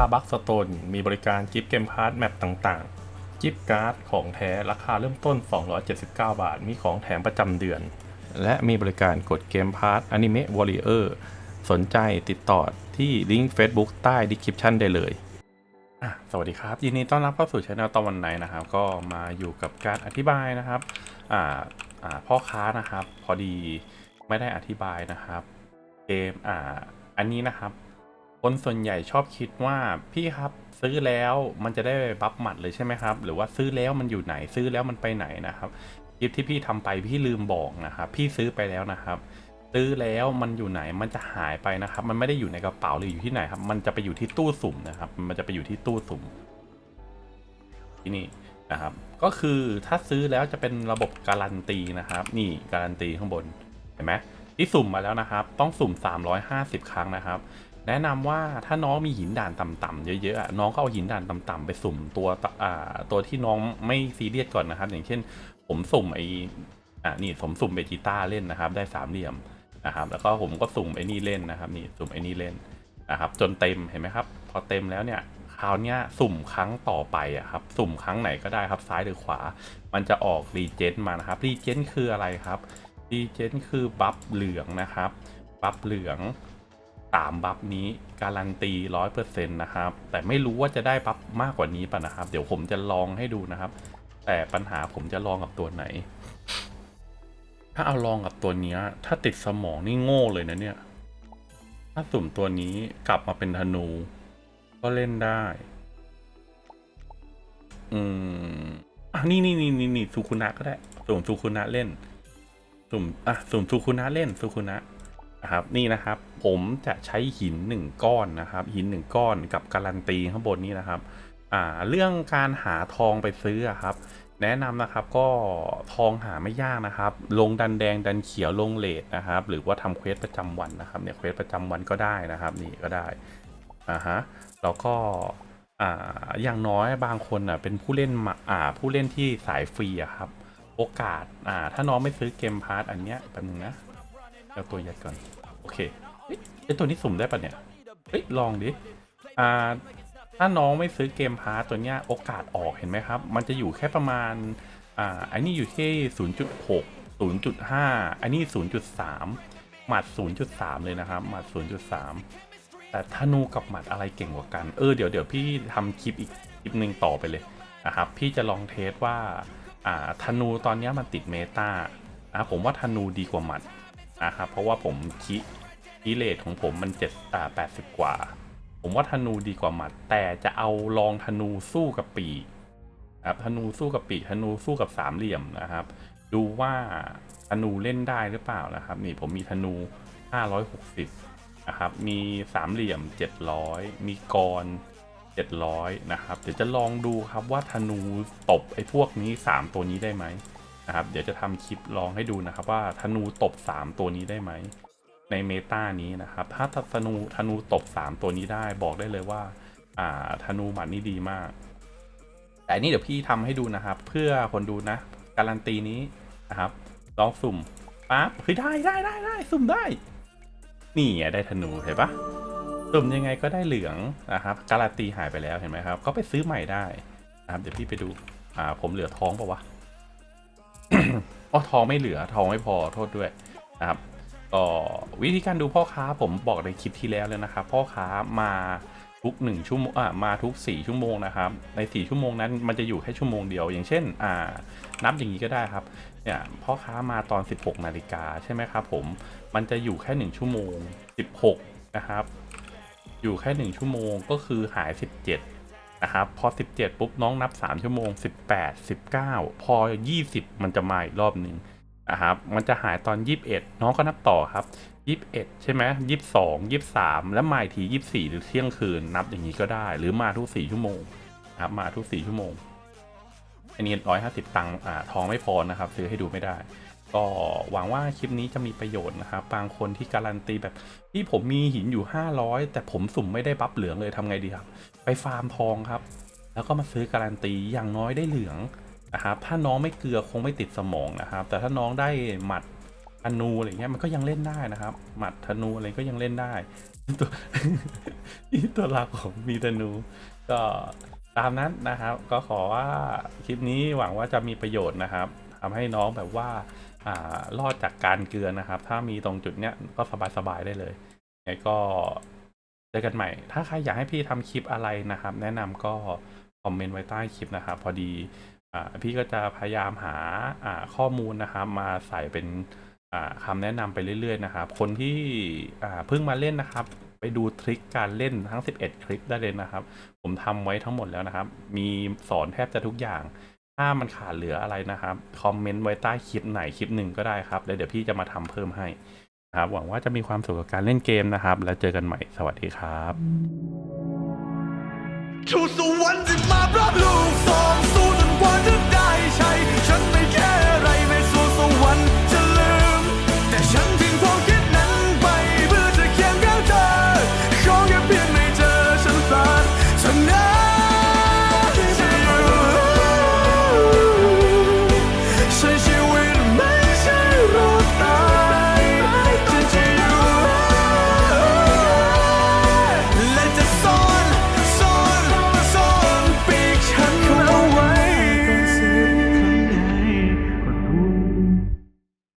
าบัคสโตนมีบริการกิฟต์เกมพาร์ทแมปต่างๆ กิฟต์การ์ดของแท้ราคาเริ่มต้น 279 บาท มีของแถมประจำเดือน และมีบริการกดเกมพาร์ทอนิเมะวอริเออร์สนใจติดต่อที่ลิงก์ Facebook ใต้ดีคริปชันได้เลย สวัสดีครับ ยินดีต้อนรับเข้าสู่ช anel ตะวันไหนนะครับ ก็มาอยู่กับการอธิบายนะครับพ่อค้านะครับ พอดีไม่ได้อธิบายนะครับ เกมออันนี้นะครับ คนส่วนใหญ่ชอบคิดว่าพี่ครับซื้อแล้วมันจะได้บัฟหมัดเลยใช่ไหมครับ หรือว่าซื้อแล้วมันอยู่ไหนซื้อแล้วมันไปไหนนะครับคลิปที่พี่ทำไปพี่ลืมบอกนะครับพี่ซื้อไปแล้วนะครับซื้อแล้วมันอยู่ไหนมันจะหายไปนะครับ มันไม่ได้อยู่ในกระเป๋าหรืออยู่ที่ไหนครับ มันจะไปอยู่ที่ตู้สุ่มนะครับ มันจะไปอยู่ที่ตู้สุ่ม ที่นี่นะครับ ก็คือถ้าซื้อแล้วจะเป็นระบบการันตีนะครับ นี่การันตีข้างบนเห็นไหมที่สุ่มมาแล้วนะครับ ต้องสุ่ม 350 ครั้งนะครับ แนะนำว่าถ้าน้องมีหินด่านต่ำๆเยอะๆอะน้องก็เอาหินด่านต่ำๆไปสุ่มตัวต,ตัวที่น้องไม่ซีเรียสก่อนนะครับ อย่างเช่น ผมสุ่มไออ่านี่ผมสุ่มเบจิต้าเล่นนะครับ ได้สามเหลี่ยมนะครับ แล้วก็ผมก็สุ่มไอ้นี่เล่นนะครับนี่สุ่มไอ้นี่เล่นนะครับ จนเต็มเห็นไหมครับ พอเต็มแล้วเนี่ยคราวนี้สุ่มครั้งต่อไปอะครับ สุ่มครั้งไหนก็ได้ครับซ้ายหรือขวา มันจะออกรีเจนมานะครับรีเจนคืออะไรครับรีเจนคือบัฟเหลืองนะครับบัฟเหลือง สามบัฟนี้การันตีร้อยเปอร์เซ็นต์นะครับ แต่ไม่รู้ว่าจะได้บัฟมากกว่านี้ป่ะนะครับ เดี๋ยวผมจะลองให้ดูนะครับ แต่ปัญหาผมจะลองกับตัวไหน ถ้าเอาลองกับตัวเนี้ยถ้าติดสมองนี่โง่เลยนะเนี่ย ถ้าสุ่มตัวนี้กลับมาเป็นธนู ก็เล่นได้ อืมอะนี่นี่นี่นี่นี่สุคุนะก็ได้ สุ่มสุคุนะเล่น สุ่มอะสุ่มสุคุนะเล่นสุคุนะ นะครับนี่นะครับผมจะใช้หินหนึ่งก้อนนะครับ หินหนึ่งก้อนกับการันตีข้างบนนี้นะครับอ่าเรื่องการหาทองไปซื้อครับ แนะนำนะครับก็ทองหาไม่ยากนะครับ ลงดันแดงดันเขียวลงเลทนะครับ หรือว่าทำเควสประจำวันนะครับเนี่ยเควสประจำวันก็ได้นะครับ นี่ก็ได้อ่าฮะแล้วก็อ่าอย่างน้อยบางคนอะเป็นผู้เล่นมาอ่าผู้เล่นที่สายฟรีอะครับ โอกาสอ่าถ้าน้องไม่ซื้อเกมพาร์ตอันเนี้ยแป๊บนึงนะ เอาตัวยัดก่อน โอเคเฮ้ยไอตัวนี้สุ่มได้ปะเนี่ย เฮ้ย ลองดิ อ่า ถ้าน้องไม่ซื้อเกมพาร์ตตัวเนี้ยโอกาสออกเห็นไหมครับ มันจะอยู่แค่ประมาณ อ่าอันนี้อยู่ที่ 0.6 0.5 อันนี้ 0.3 หมัด 0.3 เลยนะครับ หมัด 0.3 แต่ธนูกับหมัดอะไรเก่งกว่ากัน เออ เดี๋ยวเดี๋ยวพี่ทำคลิปอีกคลิปหนึ่งต่อไปเลยนะครับ พี่จะลองเทสว่า อ่า ธนูตอนเนี้ยมันติดเมตาอ่าผมว่าธนูดีกว่าหมัด นะครับเพราะว่าผมคิคิเลทของผมมัน7อ่า80กว่า ผมว่าธนูดีกว่าหมัด แต่จะเอาลองธนูสู้กับปีกครับธนูสู้กับปีกธนูสู้กับสามเหลี่ยมนะครับ ดูว่าธนูเล่นได้หรือเปล่านะครับ นี่ผมมีธนู560นะครับ มีสามเหลี่ยม700มีกร700นะครับ เดี๋ยวจะลองดูครับว่าธนูตบไอ้พวกนี้3ตัวนี้ได้ไหม นะครับ เดี๋ยวจะทำคลิปลองให้ดูนะครับ ว่าธนูตบ 3 ตัวนี้ได้ไหม ในเมตานี้นะครับ ถ้าธนูธนูตบ 3 ตัวนี้ได้บอกได้เลยว่า อ่าธนูหมัดนี่ดีมาก แต่นี่เดี๋ยวพี่ทำให้ดูนะครับ เพื่อคนดูนะ การันตีนี้นะครับลองสุ่มปั๊บเฮ้ยได้ได้ได้ได้สุ่มได้ นี่ไงได้ธนูเห็นปะสุ่มยังไงก็ได้เหลืองนะครับ การันตีหายไปแล้วเห็นไหมครับ ก็ไปซื้อใหม่ได้นะครับ เดี๋ยวพี่ไปดูอ่าผมเหลือท้องปะวะ อ๋อทองไม่เหลือทองไม่พอโทษด้วยนะครับก็วิธีการดูพ่อค้าผมบอกในคลิปที่แล้วเลยนะครับ พ่อค้ามาทุกหนึ่งชั่วโมงอ่ามาทุกสี่ชั่วโมงนะครับ ในสี่ชั่วโมงนั้นมันจะอยู่แค่ชั่วโมงเดียว อย่างเช่นอ่านับอย่างนี้ก็ได้ครับเนี่ยพ่อค้ามาตอน 16 นาฬิกาใช่ไหมครับผมมันจะอยู่แค่หนึ่งชั่วโมง 16 นะครับ อยู่แค่หนึ่งชั่วโมงก็คือหาย 17 นะครับพอ 17 ปุ๊บน้องนับ 3 ชั่วโมง 18 19 พอ 20 มันจะมาอีกรอบหนึ่งนะครับมันจะหายตอน 21 น้องก็นับต่อครับ 21 ใช่ไหม22 23 แล้วมาอีกที 24 หรือเที่ยงคืนนับอย่างนี้ก็ได้ หรือมาทุก 4 ชั่วโมงนะครับมาทุก 4 ชั่วโมงอันนี้ 150 ตังค์อ่าทองไม่พอนะครับ ซื้อให้ดูไม่ได้ ก็หวังว่าคลิปนี้จะมีประโยชน์นะครับบางคนที่การันตีแบบที่ผมมีหินอยู่ 500 แต่ผมสุ่มไม่ได้บัฟเหลืองเลยทำไงดีครับ ไปฟาร์มทองครับ แล้วก็มาซื้อการันตีอย่างน้อยได้เหลืองนะครับถ้าน้องไม่เกลือคงไม่ติดสมองนะครับ แต่ถ้าน้องได้หมัดธนูอะไรเงี้ยมันก็ยังเล่นได้นะครับ หมัดธนูอะไรก็ยังเล่นได้ตัวนี่ตัวหลักผมมีธนูก็ตามนั้นนะครับ ก็ขอว่าคลิปนี้หวังว่าจะมีประโยชน์นะครับทำให้น้องแบบว่า รอดจากการเกลือนะครับ ถ้ามีตรงจุดเนี้ยก็สบายๆได้เลยไงก็เจอกันใหม่ ถ้าใครอยากให้พี่ทำคลิปอะไรนะครับ แนะนำก็คอมเมนต์ไว้ใต้คลิปนะครับ พอดีอ่าพี่ก็จะพยายามหาข้อมูลนะครับ มาใส่เป็นอ่าคำแนะนำไปเรื่อยๆนะครับ คนที่เพิ่งมาเล่นนะครับ ไปดูทริคการเล่นทั้ง 11 คลิปได้เลยนะครับ ผมทำไว้ทั้งหมดแล้วนะครับ มีสอนแทบจะทุกอย่าง ถ้ามันขาดเหลืออะไรนะครับ คอมเมนต์ไว้ใต้คลิปไหนคลิปหนึ่งก็ได้ครับแล้วเดี๋ยวพี่จะมาทำเพิ่มให้นะครับหวังว่าจะมีความสุขกับการเล่นเกมนะครับ แล้วเจอกันใหม่สวัสดีครับทูสวรรค์